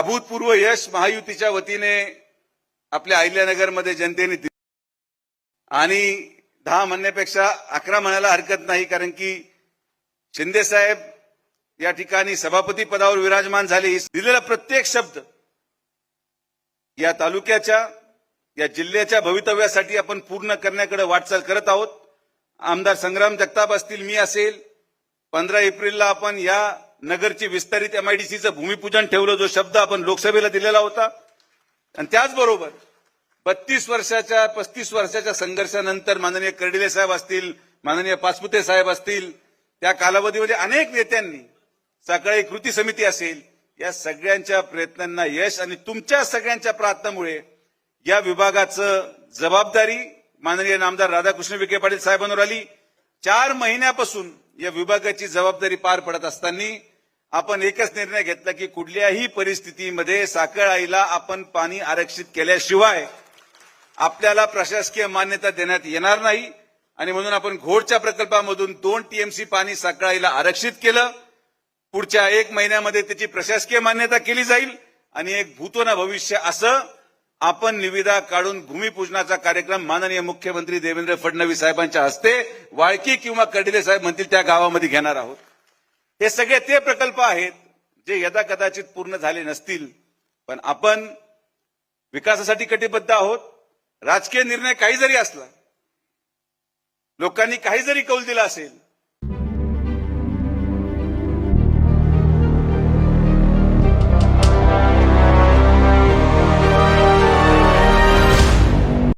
अभूतपूर्व यश महायुतीच्या वतीने आपल्या अहिल्यानगरमध्ये जनतेने दिले. आणि दहा म्हणण्यापेक्षा अकरा म्हणायला हरकत नाही कारण की शिंदे साहेब या ठिकाणी सभापती पदावर विराजमान झाले. दिलेला प्रत्येक शब्द या तालुक्याच्या या जिल्ह्याच्या भवितव्यासाठी आपण पूर्ण करण्याकडे वाटचाल करत आहोत. आमदार संग्राम जगताप असतील मी असेल. पंधरा एप्रिलला आपण या नगरची विस्तारित एमआयडीसीचं भूमिपूजन ठेवलं जो शब्द आपण लोकसभेला दिलेला होता. आणि त्याचबरोबर बत्तीस वर्षाच्या पस्तीस वर्षाच्या संघर्षानंतर माननीय कर्डिले साहेब असतील माननीय पाचपुते साहेब असतील त्या कालावधीमध्ये अनेक नेत्यांनी सकाळी कृती समिती असेल या सगळ्यांच्या प्रयत्नांना यश आणि तुमच्या सगळ्यांच्या प्रार्थनामुळे या विभागाचं जबाबदारी माननीय नामदार राधाकृष्ण विखे पाटील साहेबांवर आली. चार महिन्यापासून या विभागाची जबाबदारी पार पडत असताना आपण एकच निर्णय घेतला की कुठल्याही परिस्थितीमध्ये साखर आईला आपण पाणी आरक्षित केल्याशिवाय आपल्याला प्रशासकीय मान्यता देण्यात येणार नाही. आणि म्हणून आपण घोडच्या प्रकल्पामधून दोन टीएमसी पाणी साखळाईला आरक्षित केलं. पुढच्या एक महिन्यामध्ये त्याची प्रशासकीय मान्यता केली जाईल. आणि एक भूतोना भविष्य असं आपण निविदा काढून भूमिपूजनाचा कार्यक्रम माननीय मुख्यमंत्री देवेंद्र फडणवीस साहेबांच्या हस्ते वाळकी किंवा कर्डिले साहेब म्हणतील त्या गावामध्ये घेणार आहोत. हे सगळे ते प्रकल्प आहेत जे यदा कदाचित पूर्ण झाले नसतील. पण आपण विकासासाठी कटिबद्ध आहोत. राजकीय निर्णय काही जरी असला लोकांनी काही जरी कौल दिला असेल